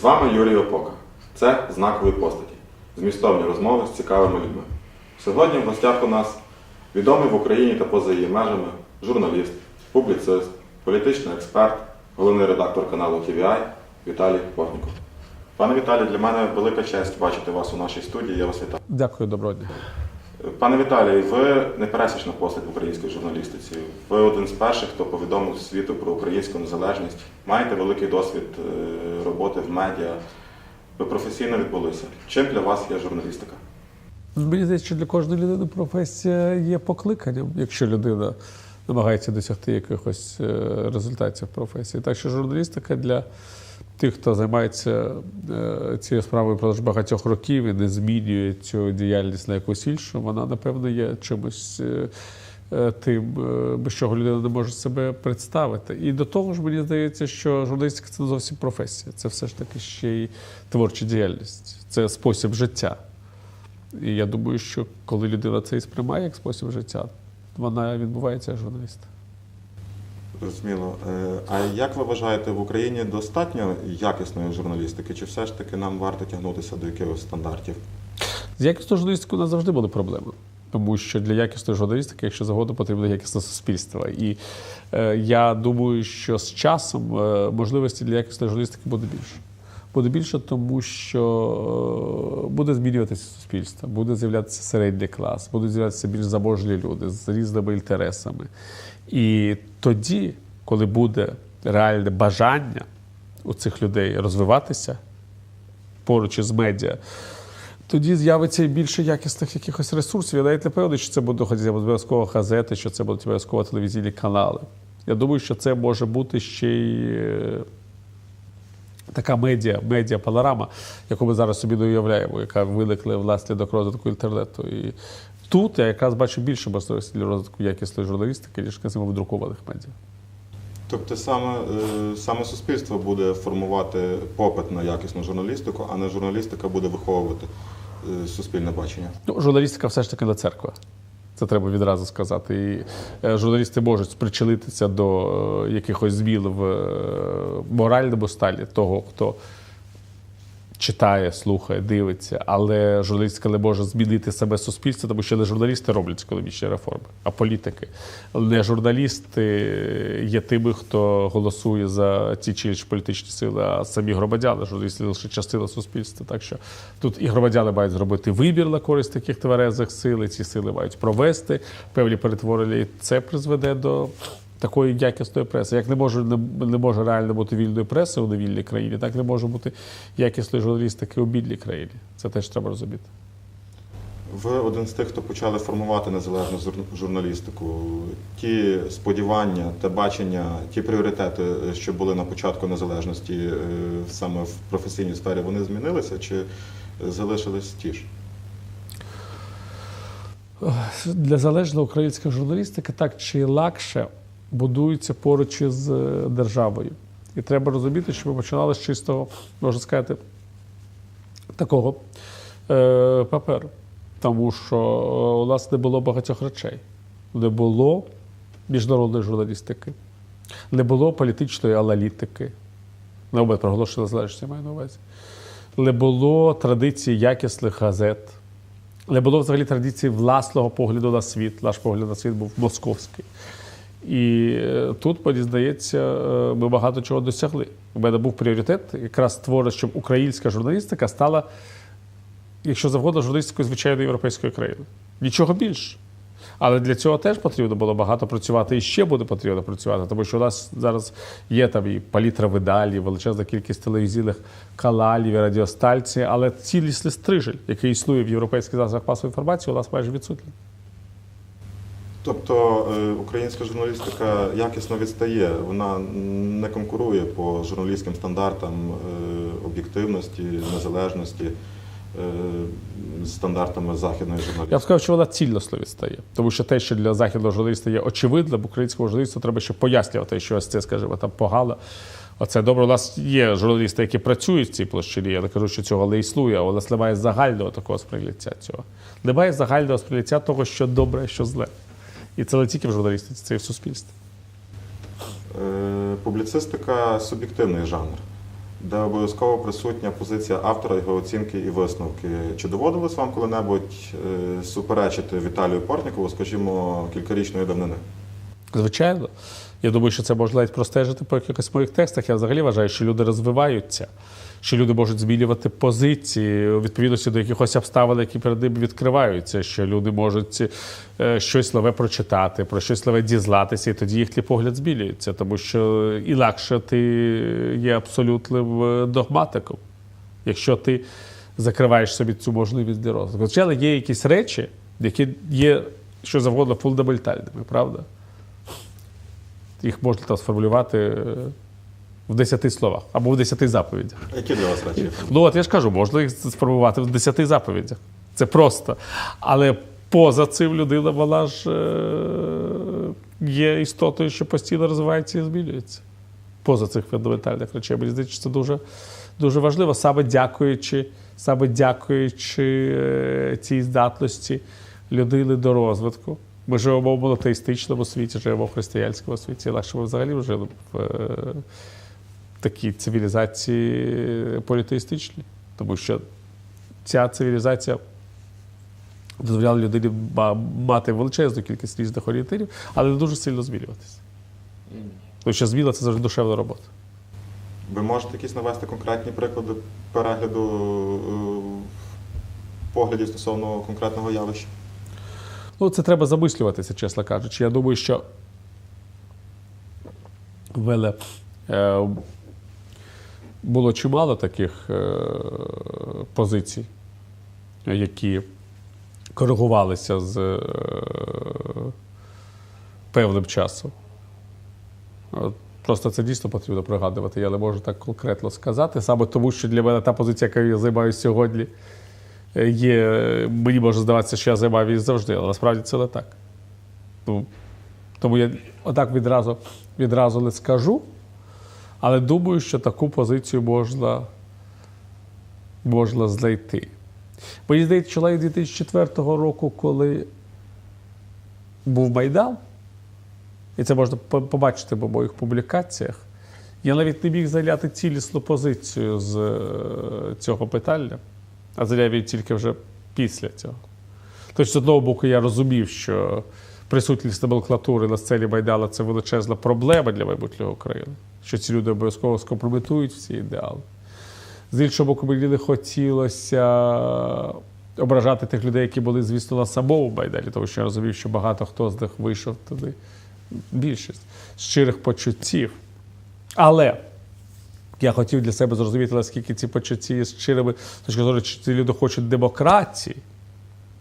З вами Юрій Опока. Це знакові постаті. Змістовні розмови з цікавими людьми. Сьогодні в гостях у нас відомий в Україні та поза її межами журналіст, публіцист, політичний експерт, головний редактор каналу TVI Віталій Портніков. Пане Віталій, для мене велика честь бачити вас у нашій студії. Я вас вітаю. Дякую, доброго дня. Пане Віталій, ви непересічна постать в українській журналістиці. Ви один з перших, хто повідомив світу про українську незалежність. Маєте великий досвід е, роботи в медіа. Ви професійно відбулися. Чим для вас є журналістика? Мені здається, що для кожної людини професія є покликанням, якщо людина намагається досягти якихось е, результатів професії. Так що журналістика для тих, хто займається е, цією справою впродовж багатьох років і не змінює цю діяльність на якусь іншу, вона, напевно, є чимось. е, е, Тим, без чого людина не може себе представити. І до того ж, мені здається, що журналістика це не зовсім професія. Це все ж таки ще й творча діяльність, це спосіб життя. І я думаю, що коли людина це і сприймає як спосіб життя, вона відбувається як журналіст. Зрозуміло. Е, А як ви вважаєте, в Україні достатньо якісної журналістики? Чи все ж таки нам варто тягнутися до якихось стандартів? З якісною журналістикою завжди були проблеми. Тому що для якісної журналістики, якщо завгодно, потрібно якісне суспільство. І е, я думаю, що з часом е, можливості для якісної журналістики буде більше. Буде більше, тому що е, буде змінюватися суспільство, буде з'являтися середній клас, будуть з'являтися більш заможні люди з різними інтересами. І тоді, коли буде реальне бажання у цих людей розвиватися поруч із медіа, тоді з'явиться і більше якісних якихось ресурсів. Я навіть не певний, що це будуть обов'язково газети, що це будуть обов'язково телевізійні канали. Я думаю, що це може бути ще й е, така медіа, медіа панорама, яку ми зараз собі не уявляємо, яка виникла внаслідок розвитку інтернету. І тут я якраз бачу більше можливості для розвитку якісної журналістики, ніж скажімо, в друкованих медіа. Тобто саме, е, саме суспільство буде формувати попит на якісну журналістику, а не журналістика буде виховувати е, суспільне бачення. Ну, журналістика все ж таки не церква. Це треба відразу сказати. І е, журналісти можуть спричинитися до якихось змін в моральному сталі того, хто читає, слухає, дивиться, але журналістика не може змінити себе суспільство, тому що не журналісти роблять економічні реформи, а політики. Не журналісти є тими, хто голосує за ті чи інші політичні сили, а самі громадяни, журналісти лише частина суспільства. Так що тут і громадяни мають зробити вибір на користь таких тверезих сил, і ці сили мають провести певні перетворення, і це призведе до. Такої якісної преси. Як не може не, не може реально бути вільної преси у невільній країні, так не може бути якісної журналістики у бідній країні. Це теж треба розуміти. Ви один з тих, хто почали формувати незалежну журналістику. Ті сподівання, те бачення, ті пріоритети, що були на початку незалежності е, саме в професійній сфері, вони змінилися чи залишились ті ж? Для залежної української журналістики так чи інакше будується поруч із е, державою. І треба розуміти, що ми починали з чистого, можна сказати, такого е, паперу. Тому що е, у нас не було багатьох речей. Не було міжнародної журналістики, не було політичної аналітики. Не обид проголошена незалежність, я маю на увазі. Не було традиції якісних газет. Не було взагалі традиції власного погляду на світ. Наш погляд на світ був московський. І е, тут, мені здається, е, ми багато чого досягли. У мене був пріоритет якраз створити, щоб українська журналістика стала, якщо завгодно, журналістикою звичайної європейської країни. Нічого більше. Але для цього теж потрібно було багато працювати і ще буде потрібно працювати, тому що у нас зараз є там і палітра видалі, величезна кількість телевізійних каналів і радіостальцій, але цілісний стрижель, який існує в європейських засобах масової інформації, у нас майже відсутній. Тобто е, українська журналістика якісно відстає, вона не конкурує по журналістським стандартам е, об'єктивності, незалежності е, стандартами західної Я б сказав, що вона цільносно відстає. Тому що те, що для західного журналіста є очевидним, українського журналіста треба ще пояснювати, що ось це, скажімо, там погано. Оце добре. У нас є журналісти, які працюють в цій площині. Я не кажу, що цього не існує, а у нас немає загального такого сприйняття цього. Немає загального сприйняття того, що добре, що зле. І це не тільки в журналістиці, це і в суспільстві. Е, Публіцистика суб'єктивний жанр. де обов'язково присутня позиція автора, його оцінки і висновки. Чи доводилось вам коли-небудь е, суперечити Віталію Портнікову, скажімо, кількарічної давнини? Звичайно. Я думаю, що це можна навіть простежити по якихось моїх текстах. Я взагалі вважаю, що люди розвиваються, що люди можуть змінювати позиції у відповідності до якихось обставин, які перед ними відкриваються, що люди можуть е, щось нове прочитати, про щось нове дізнатися, і тоді їхній погляд змінюється, тому що інакше ти є абсолютним е, догматиком, якщо ти закриваєш собі цю можливість для розвитку. Звичайно, є якісь речі, які є що завгодно фундаментальними, правда? Їх можна там сформулювати е, в десяти словах або в десяти заповідях. Які для вас речі? Ну, от я ж кажу, можна їх сформувати в десяти заповідях. Це просто. Але поза цим людина, вона ж е, є істотою, що постійно розвивається і змінюється. Поза цих фундаментальних речей. Мені здається, що це дуже, дуже важливо, саме дякуючи, саме дякуючи е, цій здатності людини до розвитку. Ми живемо в монотеїстичному світі, живемо в християнському світі, інакше ми взагалі жили в такій цивілізації політеїстичній. Тому що ця цивілізація дозволяла людині мати величезну кількість різних орієнтирів, але не дуже сильно змінюватися. Тому що зміна це завжди душевна робота. Ви можете якісь навести конкретні приклади перегляду е, поглядів стосовно конкретного явища? Ну, це треба замислюватися, чесно кажучи. Я думаю, що в мене е, було чимало таких е, позицій, які коригувалися з е, певним часом. Просто це дійсно потрібно пригадувати. Я не можу так конкретно сказати. Саме тому, що для мене та позиція, якою я займаюся сьогодні, е, є, мені може здаватися, що я займав її завжди, але насправді це не так. Ну, тому я отак відразу, відразу не скажу, але думаю, що таку позицію можна, можна знайти. Мені здається, навіть 2004 року, коли був Майдан, і це можна побачити по моїх публікаціях, я навіть не міг зайняти цілісну позицію з е, цього питання, а зайняв тільки вже після цього. Тобто, з одного боку, я розумів, що присутність номенклатури на сцені Майдану це величезна проблема для майбутнього України, що ці люди обов'язково скомпрометують всі ідеали. З іншого боку, мені не хотілося ображати тих людей, які були, звісно, на самому Майдані, тому що я розумів, що багато хто з них вийшов туди, більшість щирих почуттів. Але я хотів для себе зрозуміти, наскільки ці почуття є щирими, з точки зору, чи ці люди хочуть демократії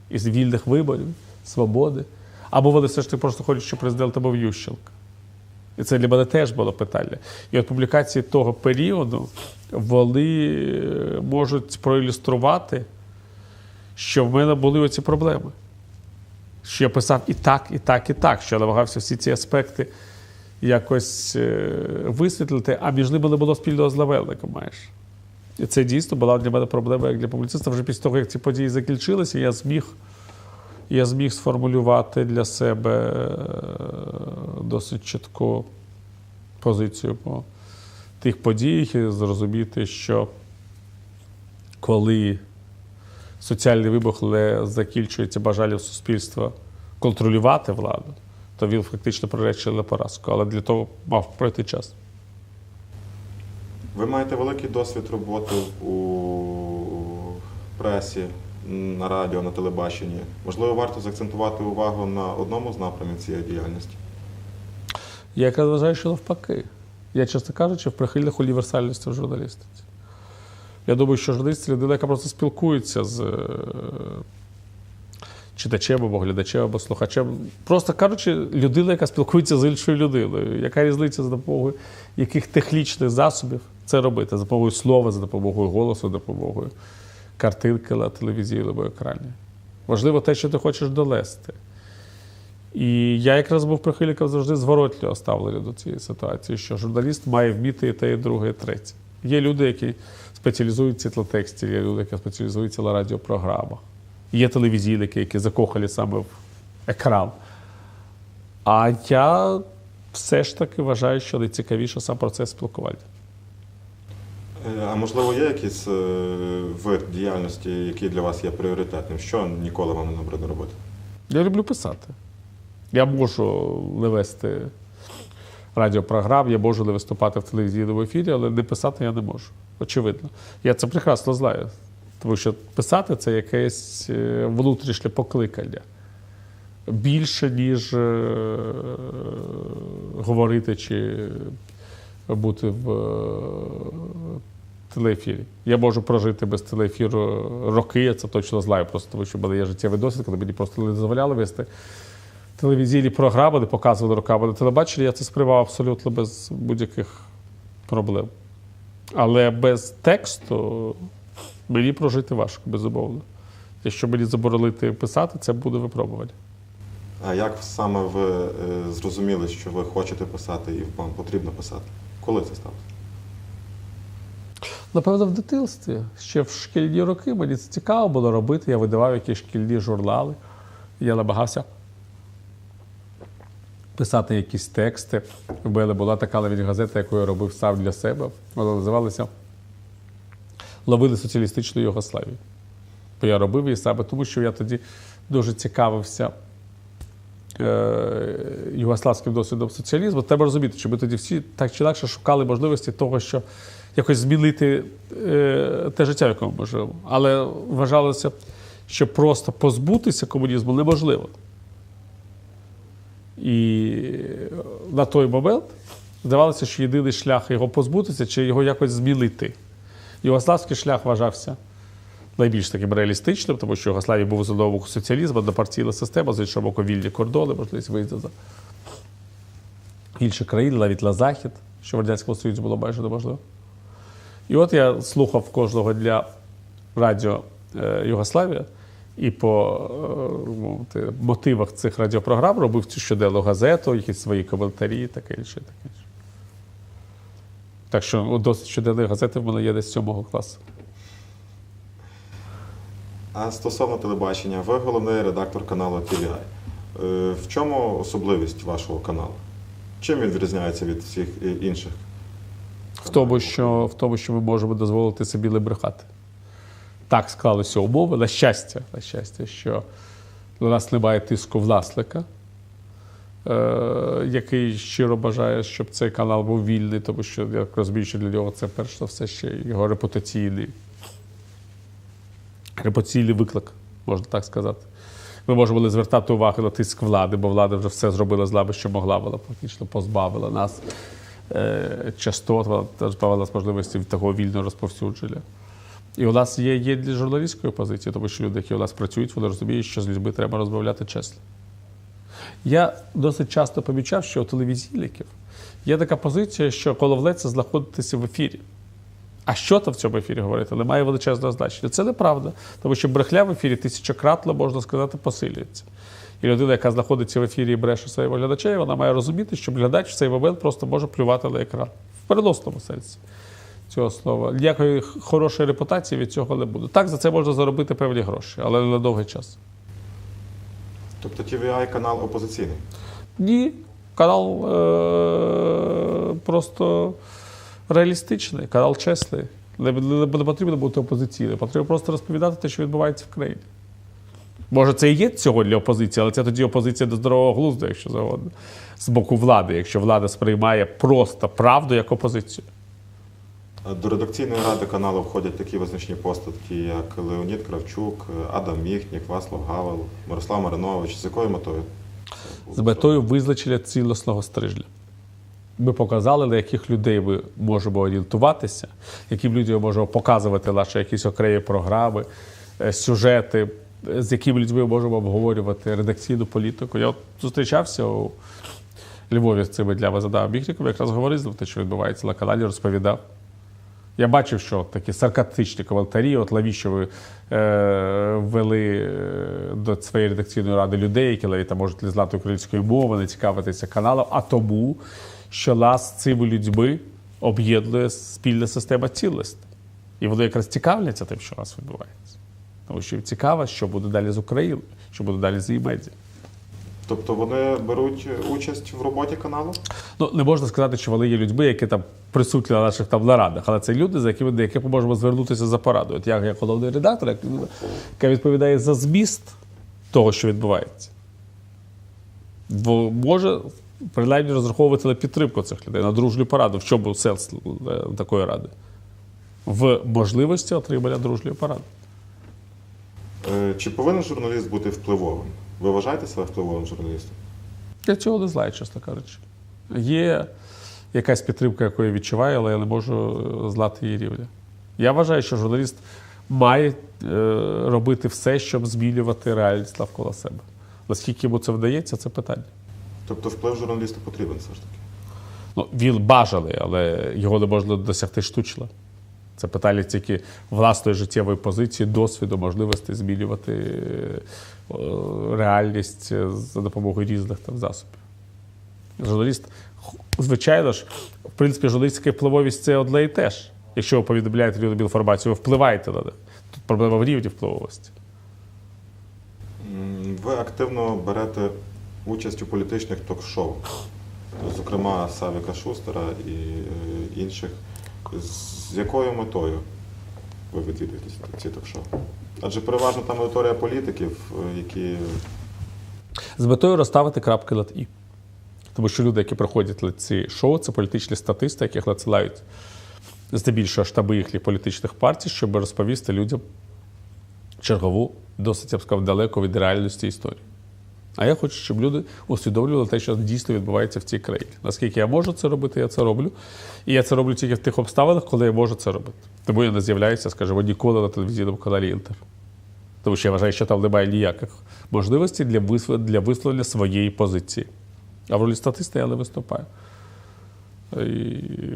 і вільних виборів, свободи, або вони все ж таки просто хочуть, щоб президентом був Ющенко. І це для мене теж було питання. І от публікації того періоду вони е, можуть проілюструвати, що в мене були оці проблеми. Що я писав і так, і так, і так, що я намагався всі ці аспекти якось е, висвітлити, а між ними не було спільного знаменника майже. І це дійсно була для мене проблема як для публіциста. Вже після того, як ці події закінчилися, я зміг, я зміг сформулювати для себе е, досить чітку позицію по тих подіях і зрозуміти, що коли соціальний вибух закінчується бажанням суспільства контролювати владу, то він фактично приречений на поразку. Але для того мав пройти час. Ви маєте великий досвід роботи у пресі, на радіо, на телебаченні. Можливо, варто заакцентувати увагу на одному з напрямів цієї діяльності. Я якраз вважаю, що навпаки. Я, чесно кажучи, в прихильних універсальності в журналістиці. Я думаю, що журналіст людина, яка просто спілкується з е, читачем або глядачем або слухачем. Просто кажучи, людина, яка спілкується з іншою людиною. Яка різниця за допомогою яких технічних засобів це робити? За допомогою слова, за допомогою голосу, за допомогою картинки на телевізійному екрані. Важливо те, що ти хочеш долести. І я якраз був прихильником завжди зворотнього ставлення до цієї ситуації, що журналіст має вміти і те, і друге, і третє. Є люди, які спеціалізуються в світлотексті, є люди, які спеціалізуються на радіопрограмах. Є телевізійники, які закохані саме в екран. А я все ж таки вважаю, що найцікавіше сам процес спілкування. Е, А можливо, є якийсь е, вид діяльності, який для вас є пріоритетним? Що ніколи вам не набриде робити? Я люблю писати. Я можу не вести радіопрограм, я можу не виступати в телевізійному ефірі, але не писати я не можу. Очевидно. Я це прекрасно знаю. Тому що писати це якесь е, внутрішнє покликання. Більше, ніж говорити чи бути в телеефірі. Я можу прожити без телеефіру роки, я це точно знаю, просто тому що в мене є життєвий досвід, коли мені просто не дозволяли вести телевізійні програми, не показували роками на телебаченні, я це сприймав абсолютно без будь-яких проблем. Але без тексту мені прожити важко, безумовно. Якщо мені заборонити писати, це буде випробування. А як саме ви е, зрозуміли, що ви хочете писати і вам потрібно писати? Коли це сталося? Напевно, в дитинстві. Ще в шкільні роки мені це цікаво було робити. Я видавав якісь шкільні журнали. Я намагався писати якісь тексти. У мене була така навіть газета, яку я робив сам для себе. Вона називалася Ловили соціалістичну Югославію. Бо я робив її саме тому, що я тоді дуже цікавився е, югославським досвідом соціалізму. Треба розуміти, що ми тоді всі так чи інакше шукали можливості того, що якось змінити е, те життя, в якому ми живемо. Але вважалося, що просто позбутися комунізму неможливо. І на той момент здавалося, що єдиний шлях його позбутися чи його якось змінити. Югославський шлях вважався найбільш таким реалістичним, тому що Югославія був з одного соціалізм, однопартійна система, з іншого боку вільні кордони, можливість виїзду за інші країни, навіть на захід, що в Радянському Союзі було майже неможливо. І от я слухав кожного дня радіо е, Югославія і по е, мовити, мотивах цих радіопрограм робив цю щоденну газету, якісь свої коментарі, таке інше, таке інше. Так що ну, досить щоденної газети в мене є десь з сьомого класу. А стосовно телебачення, ви головний редактор каналу TVI. Е, В чому особливість вашого каналу? Чим він відрізняється від всіх е, інших? В тому, що, в тому, що ми можемо дозволити собі не брехати. Так склалися умови, на щастя, на щастя, що на нас немає тиску власника, е, який щиро бажає, щоб цей канал був вільний, тому що я розумію, що для нього це перш за все ще його репутаційний, репутаційний виклик, можна так сказати. Ми можемо не звертати увагу на тиск влади, бо влада вже все зробила з нами, що могла, вона фактично позбавила нас частот, вона можливості такого вільного розповсюдження. І у нас є, є для журналістської позиції, тому що люди, які у нас працюють, вони розуміють, що з людьми треба розмовляти чесно. Я досить часто помічав, що у телевізійників є така позиція, що це знаходитися в ефірі. А що там в цьому ефірі говорити, не має величезного значення. Це неправда, тому що брехля в ефірі тисячократно, можна сказати, посилюється. І людина, яка знаходиться в ефірі і бреше своєму глядачеві, вона має розуміти, що глядач в цей момент просто може плювати на екран. В переносному сенсі цього слова. Ніякої хорошої репутації від цього не буде. Так, за це можна заробити певні гроші, але не на довгий час. Тобто TVI канал опозиційний. Ні, канал е- просто реалістичний, канал чесний. Не, не, не потрібно бути опозиційним, потрібно просто розповідати те, що відбувається в країні. Може, це і є сьогодні опозиція, але це тоді опозиція до здорового глузду, якщо завгодно, з боку влади, якщо влада сприймає просто правду як опозицію. Е, До редакційної ради каналу входять такі визначні постаті, як Леонід Кравчук, Адам Міхнік, Васлав Гавел, Мирослав Маринович. З якою метою? з метою визначення цілісного стрижля. Ми показали, на яких людей ми можемо орієнтуватися, яким людям можемо показувати наші якісь окремі програми, е, сюжети, з якими людьми ми можемо обговорювати редакційну політику. Я от зустрічався у Львові з цими днями з Адамом Міхніком, якраз говорив ним те, що відбувається на каналі, розповідав. Я бачив, що такі саркастичні коментарі, от навіщо ви е, ввели е, до своєї редакційної ради людей, які навіть можуть не знати української мови, не цікавитися каналом, а тому, що нас з цими людьми об'єднує спільна система цінностей. І вони якраз цікавляться тим, що у нас відбувається. Тому що цікаво, що буде далі з Україною, що буде далі з її медіа. Тобто вони беруть участь в роботі каналу? Ну, не можна сказати, що вони є людьми, які там присутні на наших там нарадах, але це люди, за якими до яких ми можемо звернутися за порадою. От я як головний редактор, як людина, яка відповідає за зміст того, що відбувається. Бо може принаймні розраховувати на підтримку цих людей, на дружню пораду. В чому сенс е, такої ради? В можливості отримання дружньої поради. Е, Чи повинен журналіст бути впливовим? Ви вважаєте себе впливовим журналістом? Я цього не знаю, чесно кажучи. Є якась підтримка, яку я відчуваю, але я не можу е, знати її рівня. Я вважаю, що журналіст має е, робити все, щоб змінювати реальність навколо себе. Наскільки йому це вдається, це питання. Тобто вплив журналіста потрібен все ж таки. Ну, він бажаний, але його не можна досягти штучно. Це питання тільки власної життєвої позиції, досвіду, можливості змінювати е, реальність е, за допомогою різних там засобів. Журналіст, звичайно ж, в принципі, журналістська впливовість це одне і те ж. Якщо ви повідомляєте людям інформацію, ви впливаєте на них. Тут проблема в рівні впливовості. Ви активно берете участь у політичних ток-шоу, зокрема Савіка Шустера і е, інших. З якою метою ви відвідуєте ці- ток-шоу? Адже переважно там аудиторія політиків, е, які з метою розставити крапки над і. Тому що люди, які приходять на ці шоу, це політичні статисти, яких надсилають здебільшого штаби їхніх політичних партій, щоб розповісти людям чергову, досить я б сказав, далеко від реальності історії. А я хочу, щоб люди усвідомлювали те, що дійсно відбувається в цій країні. Наскільки я можу це робити, я це роблю. І я це роблю тільки в тих обставинах, коли я можу це робити. Тому я не з'являюся, скажімо, ніколи на телевізійному каналі Інтер. Тому що я вважаю, що там немає ніяких можливостей для вислов- для висловлення своєї позиції. А в ролі статиста я не виступаю. І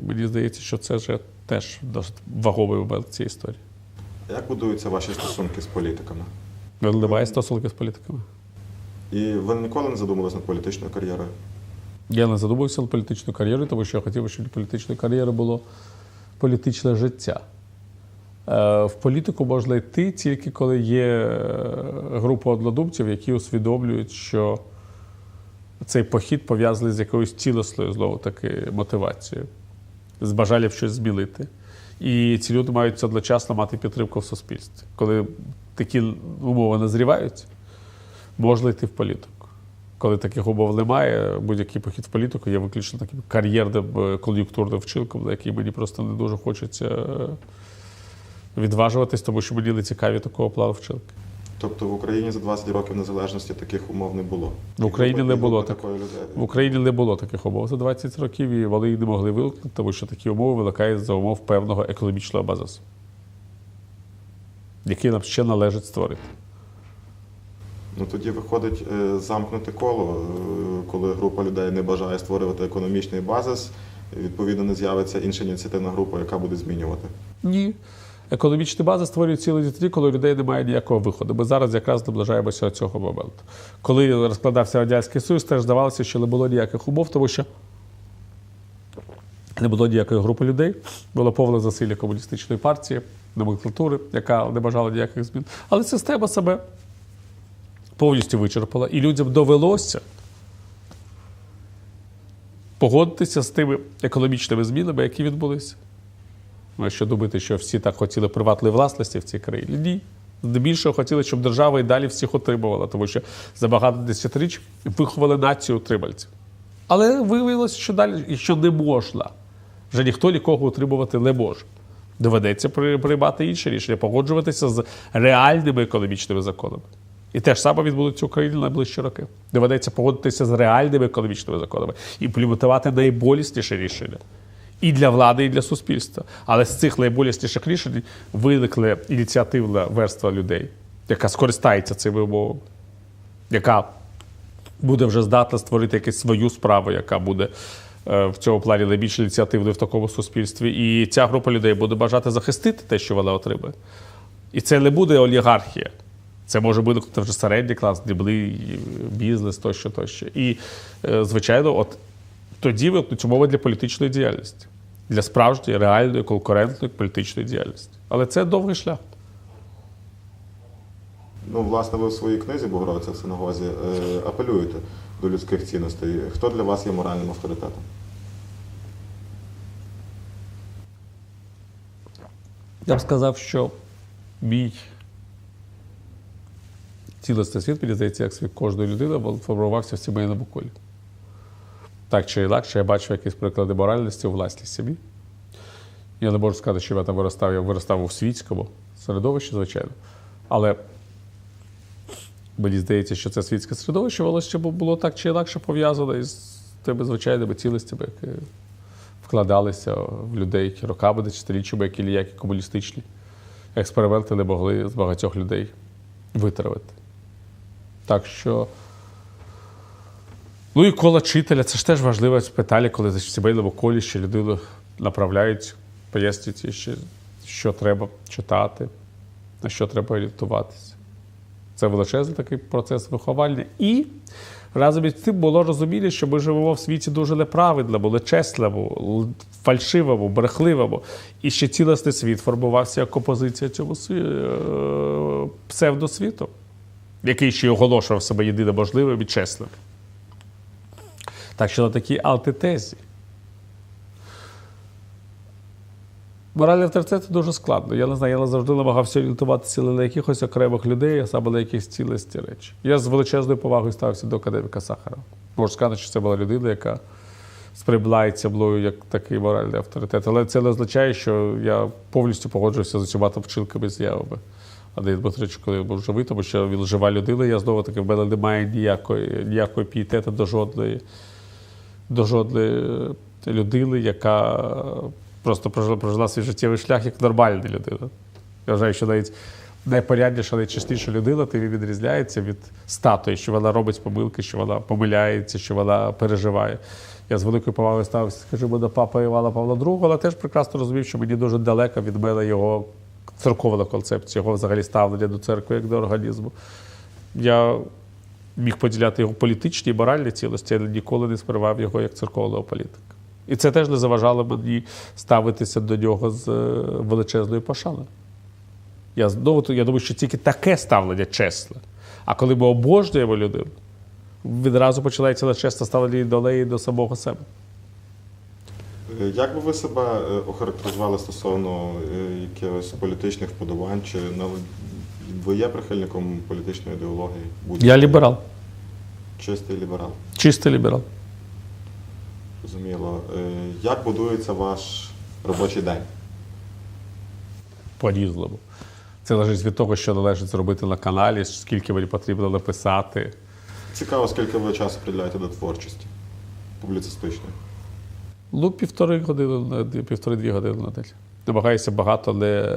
мені здається, що це вже теж досить вагомий момент цієї історії. як будуються ваші стосунки з політиками? Немає стосунки з політиками. І ви ніколи не задумувалися над політичною кар'єрою? Я не задумався над політичною кар'єрою, тому що я хотів, щоб політичної кар'єри було політичне життя. Е, В політику можна йти тільки коли є е, група однодумців, які усвідомлюють, що цей похід пов'язаний з якоюсь цілісною знову таки мотивацією, з бажанням щось змінити. І ці люди мають одночасно мати підтримку в суспільстві. Коли такі умови назрівають, можна йти в політику. Коли таких умов немає, будь-який похід в політику є виключно таким кар'єрним е, кон'юнктурним вчинком, на який мені просто не дуже хочеться е, відважуватись, тому що мені не цікаві такого плану вчинки. Тобто в Україні за 20 років незалежності таких умов не було. В Україні не було так. такої людей. В Україні не було таких умов за 20 років, і вони їх не могли виникнути, тому що такі умови виникають за умов певного економічного базису, який нам ще належить створити. Ну тоді виходить е, замкнуте коло, е, коли група людей не бажає створювати економічний базис, відповідно не з'явиться інша ініціативна група, яка буде змінювати. Ні. Економічні бази створюють цілий тоді, коли у людей немає ніякого виходу. Ми зараз якраз наближаємося до цього моменту. Коли розкладався Радянський Союз, теж здавалося, що не було ніяких умов, тому що не було ніякої групи людей, було повне засилля комуністичної партії, номенклатури, яка не бажала ніяких змін. Але система себе повністю вичерпала, і людям довелося погодитися з тими економічними змінами, які відбулися. Ну, Якщо думати, що всі так хотіли приватної власності в цій країні, ні. Здебільшого хотіли, щоб держава і далі всіх отримувала, тому що за багато десятиріч виховали націю утримальців. Але виявилося, що далі що не можна. Вже ніхто нікого утримувати не може. Доведеться приймати інше рішення, погоджуватися з реальними економічними законами. І те ж саме відбудеться Україні найближчі роки. Доведеться погодитися з реальними економічними законами, і імплементувати найболісніші рішення і для влади, і для суспільства. Але з цих найболісніших рішень виникла ініціативна верства людей, яка скористається цими умовами, яка буде вже здатна створити якусь свою справу, яка буде е, в цьому плані найбільш ініціативною в такому суспільстві. І ця група людей буде бажати захистити те, що вона отримує. І це не буде олігархія. Це може виникнути вже середній клас, дрібний бізнес, тощо, тощо. І, е, звичайно, от тоді виникнуть умови для політичної діяльності, для справжньої, реальної, конкурентної політичної діяльності. Але це довгий шлях. Ну, власне, ви в своїй книзі Богородиця в синагозі е, апелюєте до людських цінностей. Хто для вас є моральним авторитетом? Я б сказав, що мій цілісний світ, мені здається, як світ кожної людини, формувався в сімейному колі. Так чи інакше, я бачив якісь приклади моральності у власній сім'ї. Я не можу сказати, що я там виростав, я виростав у світському середовищі, звичайно. Але мені здається, що це світське середовище, воно ще було так чи інакше пов'язане із тими звичайними цілостями, які вкладалися в людей роками, десятиріччями, які ніякі комуністичні експерименти не могли з багатьох людей витравити. Так що. Ну і коло вчителя це ж теж важливе питання, коли в сімейному колі ще людину направляють, пояснюють, ще, що треба читати, на що треба орієнтуватися. Це величезний такий процес виховання. І разом із тим було розуміння, що ми живемо в світі дуже неправедному, нечесному, фальшивому, брехливому. І ще цілісний світ формувався як опозиція цьому е, псевдосвіту, який ще й оголошував себе єдине можливим і чесним. Так що на такій антитезі. Моральний авторитет дуже складно. Я не знаю, я завжди намагався орієнтуватися не на якихось окремих людей, а саме на якісь цілісті речі. Я з величезною повагою ставився до академіка Сахара. Можу сказати, що це була людина, яка сприймається мною як такий моральний авторитет. Але це не означає, що я повністю погоджуюся з усіма вчинками з'явами. Андрій Дмитрович, коли був живий, тому що він жива людина, я знову таки в мене немає ніякої, ніякої пієтету до жодної, до жодної людини, яка просто прожила, прожила свій життєвий шлях як нормальна людина. Я вважаю, що навіть найпорядніша, найчистіша людина тим відрізняється від статуї, що вона робить помилки, що вона помиляється, що вона переживає. Я з великою повагою ставився, скажімо, до папи Івана Павла II, але теж прекрасно розумів, що мені дуже далеко від мене його церковна концепція, його взагалі ставлення до церкви як до організму. Я міг поділяти його політичні і моральні цілості, але ніколи не сприймав його як церковного політика. І це теж не заважало мені ставитися до нього з е, величезною пошаною. Я знову я думаю, що тільки таке ставлення чесне. А коли ми обожнюємо людину, відразу починається нечесне ставлення до неї, до самого себе. Е, Як би ви себе е, охарактеризували стосовно е, якихось політичних вподобань? Чи ви є прихильником політичної ідеології? Я ліберал, Чистий ліберал. чистий ліберал. Зрозуміло. Е, Як будується ваш робочий день? По-різному. Це залежить від того, що належить зробити на каналі, скільки мені потрібно написати. Цікаво, скільки ви часу приділяєте до творчості публіцистичної? Ну, півтори години півтори-дві години на день. Намагаюся багато не е,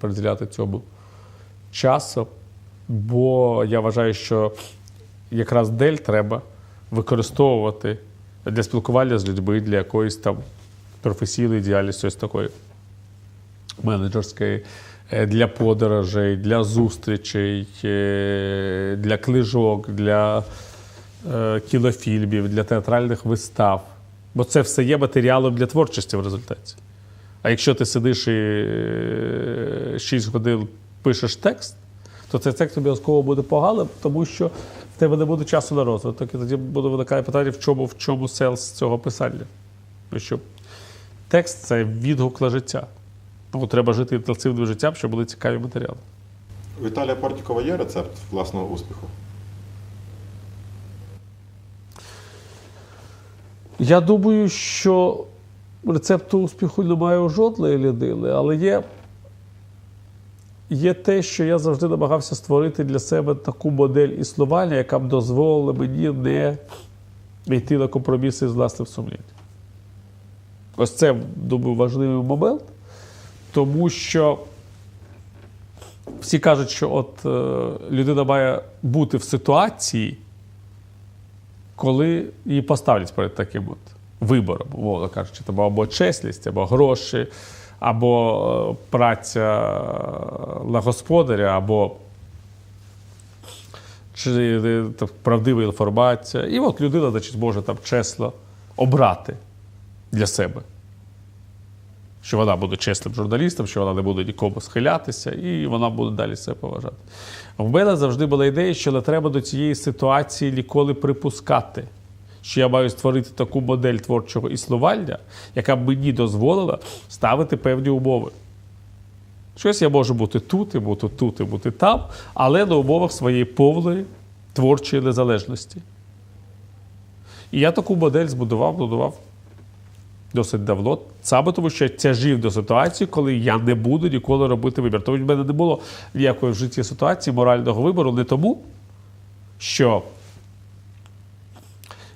приділяти цьому часу, бо я вважаю, що якраз дель треба використовувати для спілкування з людьми, для якоїсь там професійної діяльності, ось такої менеджерської, е, для подорожей, для зустрічей, е, для книжок, для кінофільмів, для театральних вистав. Бо це все є матеріалом для творчості в результаті. А якщо ти сидиш і 6 годин пишеш текст, то цей текст обов'язково буде поганим, тому що в тебе не буде часу на розвиток. І тоді буде виникає питання, в чому, в чому сенс цього писання. Що текст це відгук на життя. Тому треба жити інтенсивним життям, щоб були цікаві матеріали. Віталія Портікова є рецепт власного успіху? Я думаю, що рецепту успіху немає у жодної людини, але є, є те, що я завжди намагався створити для себе таку модель існування, яка б дозволила мені не йти на компроміси з власним сумлінням. Ось це, думаю, важливий момент, тому що всі кажуть, що от е, людина має бути в ситуації, коли її поставлять перед таким от вибором, умовно кажучи, там або чесність, або гроші, або е, праця на господаря, або чи е, там, правдива інформація. І от людина, значить, може там чесно обрати для себе. Що вона буде чесним журналістом, що вона не буде нікому схилятися, і вона буде далі себе поважати. В мене завжди була ідея, що не треба до цієї ситуації ніколи припускати, що я маю створити таку модель творчого існування, яка б мені дозволила ставити певні умови. Щось я можу бути тут, і бути тут, і бути там, але на умовах своєї повної творчої незалежності. І я таку модель збудував, будував досить давно, саме тому, що я тяжів до ситуації, коли я не буду ніколи робити вибір. Тому в мене не було ніякої в житті ситуації морального вибору не тому, що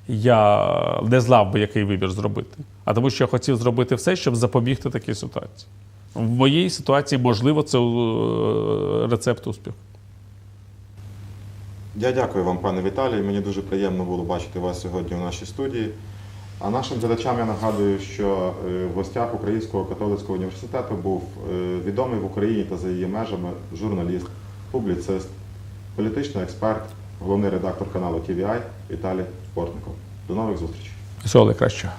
я не знав би, який вибір зробити, а тому, що я хотів зробити все, щоб запобігти такій ситуації. В моїй ситуації, можливо, це е, рецепт успіху. Я дякую вам, пане Віталій. Мені дуже приємно було бачити вас сьогодні у нашій студії. А нашим глядачам я нагадую, що е, в гостях Українського католицького університету був е, відомий в Україні та за її межами журналіст, публіцист, політичний експерт, головний редактор каналу TVI Віталій Портников. До нових зустрічей. Всього найкращого.